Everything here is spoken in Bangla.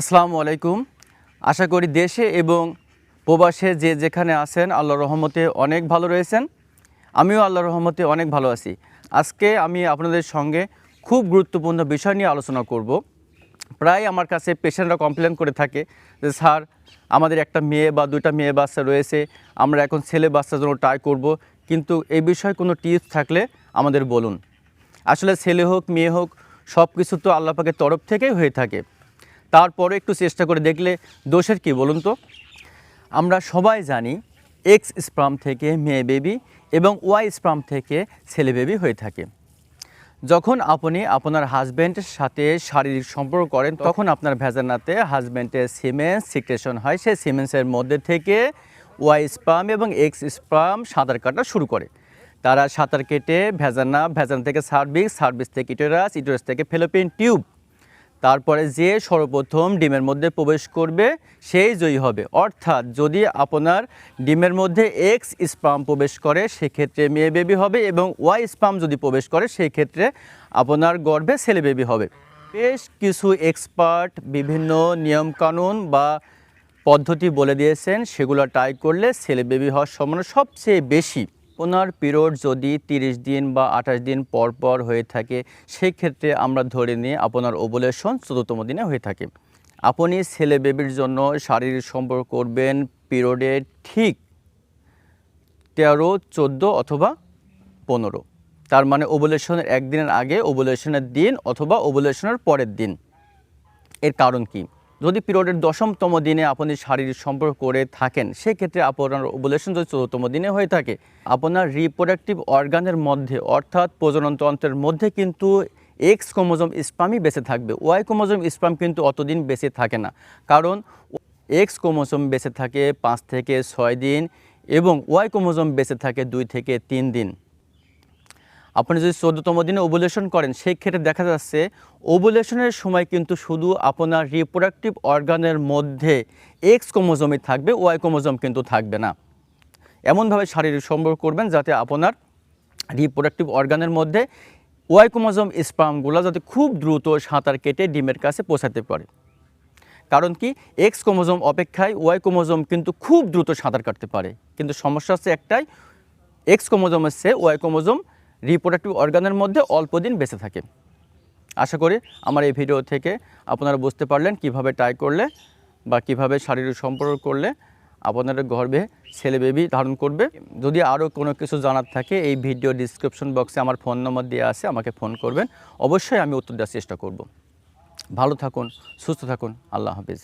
আসসালামু আলাইকুম। আশা করি দেশে এবং প্রবাসে যে যেখানে আছেন, আল্লাহর রহমতে অনেক ভালো রয়েছেন। আমিও আল্লাহর রহমতে অনেক ভালো আছি। আজকে আমি আপনাদের সঙ্গে খুব গুরুত্বপূর্ণ বিষয় নিয়ে আলোচনা করব। প্রায় আমার কাছে পেশেন্টরা কমপ্লেন করে থাকে যে, স্যার, আমাদের একটা মেয়ে বা দুইটা মেয়ে বাচ্চা রয়েছে, আমরা এখন ছেলে বাচ্চার জন্য ট্রাই করব, কিন্তু এই বিষয়ে কোনো টিপস থাকলে আমাদের বলুন। আসলে ছেলে হোক, মেয়ে হোক সব কিছু তো আল্লাহ পাকের তরফ থেকেই হয়ে থাকে। তারপরে একটু চেষ্টা করে দেখলে দোষের কি বলুন তো? আমরা সবাই জানি এক্স স্প্রাম থেকে মেয়ে বেবি এবং ওয়াই স্প্রাম থেকে ছেলে বেবি হয়ে থাকে। যখন আপনি আপনার হাজব্যান্ডের সাথে শারীরিক সম্পর্ক করেন, তখন আপনার ভেজানাতে হাজব্যান্ডের সিমেন্স সিক্রেশন হয়। সেই সিমেন্সের মধ্যে থেকে ওয়াই স্পাম এবং এক্স স্পাম সাঁতার কাটা শুরু করে। তারা সাঁতার কেটে ভেজানা, ভেজান থেকে সার্ভিস সার্ভিস থেকে ইটোরাস ইটোরাস থেকে ফেলোপিন টিউব তারপরে যে সর্বপ্রথম ডিমের মধ্যে প্রবেশ করবে, সেই জয়ী হবে। অর্থাৎ যদি আপনার ডিমের মধ্যে এক্স স্পাম প্রবেশ করে, সেক্ষেত্রে মেয়ে বেবি হবে এবং ওয়াই স্পাম যদি প্রবেশ করে সেই ক্ষেত্রে আপনার গর্ভে ছেলে বেবি হবে। বেশ কিছু এক্সপার্ট বিভিন্ন নিয়মকানুন বা পদ্ধতি বলে দিয়েছেন, সেগুলো ট্রাই করলে ছেলে বেবি হওয়ার সম্ভাবনা সবচেয়ে বেশি। ওনার পিরিয়ড যদি তিরিশ দিন বা আঠাশ দিন পর পর হয়ে থাকে সেই ক্ষেত্রে আমরা ধরে নিয়ে আপনার ওভুলেশন চতুর্থম দিনে হয়ে থাকে। আপনি ছেলে বেবির জন্য শারীরিক সম্পর্ক করবেন পিরিয়ডে ঠিক তেরো, চোদ্দ অথবা পনেরো। তার মানে ওভুলেশনের একদিনের আগে ওভুলেশনের দিন অথবা ওভুলেশনের পরের দিন। এর কারণ কি? যদি পিরিয়ডের দশমতম দিনে আপনি শারীরিক সম্পর্ক করে থাকেন, সেক্ষেত্রে আপনার ওভুলেশন যদি চতুর্থম দিনে হয়ে থাকে, আপনার রিপ্রোডাক্টিভ অর্গানের মধ্যে, অর্থাৎ প্রজননতন্ত্রের মধ্যে কিন্তু এক্স ক্রোমোজোম স্পামই বেঁচে থাকবে। ওয়াই ক্রোমোজোম স্পাম কিন্তু অতদিন বেঁচে থাকে না। কারণ এক্স ক্রোমোজোম বেঁচে থাকে পাঁচ থেকে ছয় দিন এবং ওয়াই ক্রোমোজোম বেঁচে থাকে দুই থেকে তিন দিন। আপনি যদি চোদ্দতম দিনে ওভুলেশন করেন, সেই ক্ষেত্রে দেখা যাচ্ছে ওভুলেশনের সময় কিন্তু শুধু আপনার রিপ্রোডাক্টিভ অর্গানের মধ্যে এক্স ক্রোমোজোমই থাকবে ওয়াই ক্রোমোজোম কিন্তু থাকবে না। এমনভাবে শারীরিক সম্পর্ক করবেন যাতে আপনার রিপ্রোডাক্টিভ অর্গানের মধ্যে ওয়াই ক্রোমোজোম স্পামগুলো যাতে খুব দ্রুত সাঁতার কেটে ডিমের কাছে পৌঁছাতে পারে। কারণ কি? এক্স ক্রোমোজোম অপেক্ষায় ওয়াই ক্রোমোজোম কিন্তু খুব দ্রুত সাঁতার কাটতে পারে। কিন্তু সমস্যা হচ্ছে একটাই এক্স ক্রোমোজোমের চেয়ে ওয়াই ক্রোমোজোম রিপ্রোডাক্টিভ অর্গানের মধ্যে অল্প দিন বেঁচে থাকে। আশা করি আমার এই ভিডিও থেকে আপনারা বুঝতে পারলেন কীভাবে ট্রাই করলে বা কীভাবে শারীরিক সম্পর্ক করলে আপনাদের গর্ভে ছেলে বেবি ধারণ করবে। যদি আরও কোনো কিছু জানার থাকে, এই ভিডিও ডিসক্রিপশন বক্সে আমার ফোন নম্বর দেওয়া আছে, আমাকে ফোন করবেন। অবশ্যই আমি উত্তর দেওয়ার চেষ্টা করব। ভালো থাকুন, সুস্থ থাকুন, আল্লাহ হাফিজ।